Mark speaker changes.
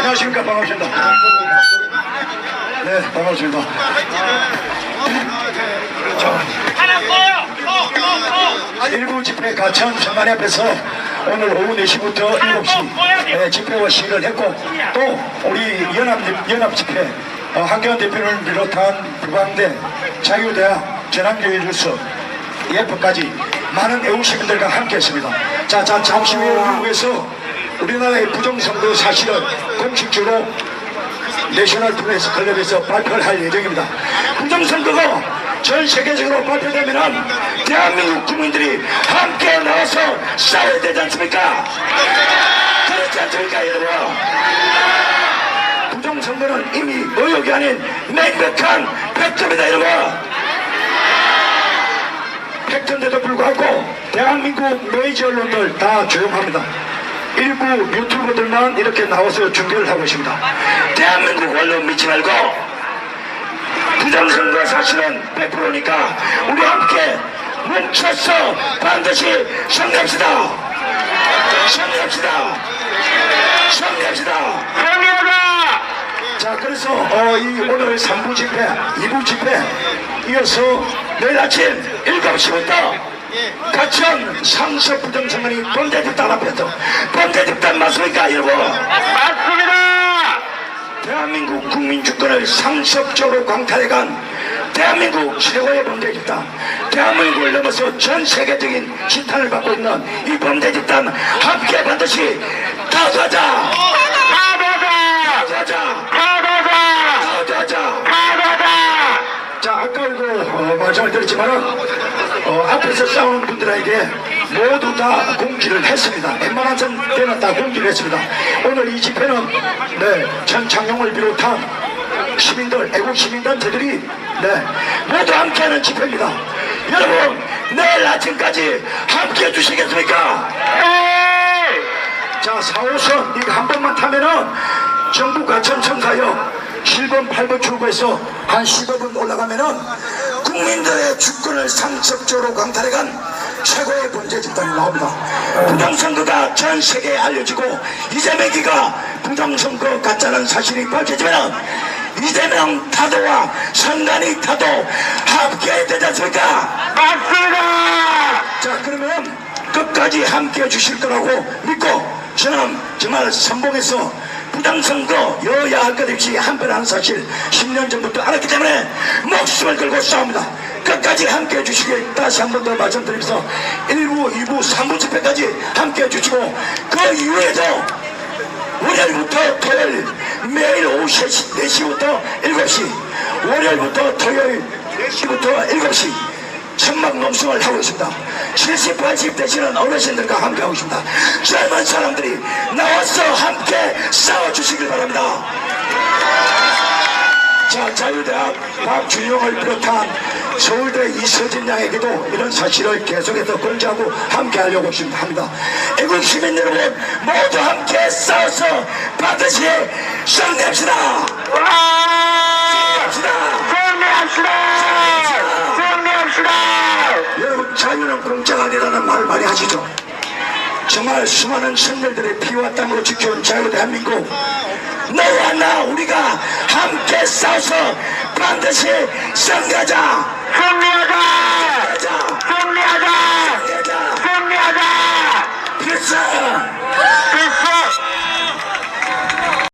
Speaker 1: 안녕하십니까 반갑습니다. 네 반갑습니다. 일부 집회 가천 청관 앞에서 오늘 오후 4시부터 7시 에, 집회와 시위를 했고 또 우리 연합, 연합 집회 어, 한교안 대표를 비롯한 부방대 자유대학 재난교육뉴스 예프까지 많은 애국 시민들과 함께 했습니다. 자, 자 잠시 후에 미국에서 우리나라의 부정선거 사실은 공식적으로 내셔널 프레스 클럽에서 발표를 할 예정입니다. 부정선거가 전 세계적으로 발표되면은 대한민국 국민들이 함께 나와서 싸워야 되지 않습니까? 그렇지 않습니까, 여러분? 부정선거는 이미 의혹이 아닌 명백한 팩트입니다, 여러분. 팩트인데도 불구하고 대한민국 메이저 언론들 다 조용합니다. 일부 유튜버들만 이렇게 나와서 중계를 하고 있습니다. 대한민국 언론 믿지 말고 부정선거 사실은 100%니까 우리 함께 뭉쳐서 반드시 승리합시다. 승리합시다. 승리합시다. 승리하자! 자, 그래서 어, 이 오늘 3부 집회, 2부 집회 이어서 내일 아침 7시부터 가천 상습 부정선거이 범죄 집단 앞에서 범죄 집단 맞습니까, 여러분? 맞습니다! 대한민국 국민 주권을 상습적으로 강탈해간 대한민국 최고의 범죄 집단 대한민국을 넘어서 전 세계적인 심탄을 받고 있는 이 범죄 집단 함께 반드시 타도하자! 타도하자! 타도하자! 타도하자! 자! 아까도 어, 말씀을 드렸지만은 어, 앞에서 싸우는 분들에게 모두 다 공지를 했습니다. 웬만한 데는 다 공지를 했습니다. 오늘 이 집회는 네, 전창용을 비롯한 시민들, 애국 시민단체들이 네, 모두 함께하는 집회입니다. 여러분 내일 아침까지 함께해 주시겠습니까? 자 4호선 이거 한 번만 타면은 정부 가천청사역 7번 8번 출구에서 한 15분 올라가면은 국민들의 주권을 상습적으로 강탈해간 최고의 범죄 집단이 나옵니다. 부정선거가 전 세계에 알려지고 이재명이가 부정선거 가짜는 사실이 밝혀지면 이재명 타도와 선관위 타도 함께해야 되지 않습니까? 맞습니다! 자 그러면 끝까지 함께 해 주실 거라고 믿고 저는 정말 선봉에서 부당선거 여야 할 것 없이 한편하는 사실 10년 전부터 알았기 때문에 목숨을 걸고 싸웁니다. 끝까지 함께해 주시길 다시 한 번 더 말씀드리면서 1부, 2부, 3부 집회까지 함께해 주시고 그 이후에도 월요일부터 토요일 매일 오후 3시, 4시부터 7시 월요일부터 토요일 4시부터 7시 천막 농성을 하고 있습니다 70, 80 되시는 어르신들과 함께 하고 있습니다 젊은 사람들이 나와서 함께 싸워주시길 바랍니다 자, 자유대학 박준영을 비롯한 서울대 이서진 양에게도 이런 사실을 계속해서 권지하고 함께 하려고 합니다. 애국 시민 여러분 모두 함께 싸워서 반드시 승리합시다. 승리합시다. 승리합시다. 여러분 자유는 공짜가 아니라는 말 많이 하시죠. 정말 수많은 선열들의 피와 땀으로 지켜온 자유 대한민국 너와 나 우리가 함께 싸워서 반드시 승리하자! 승리하자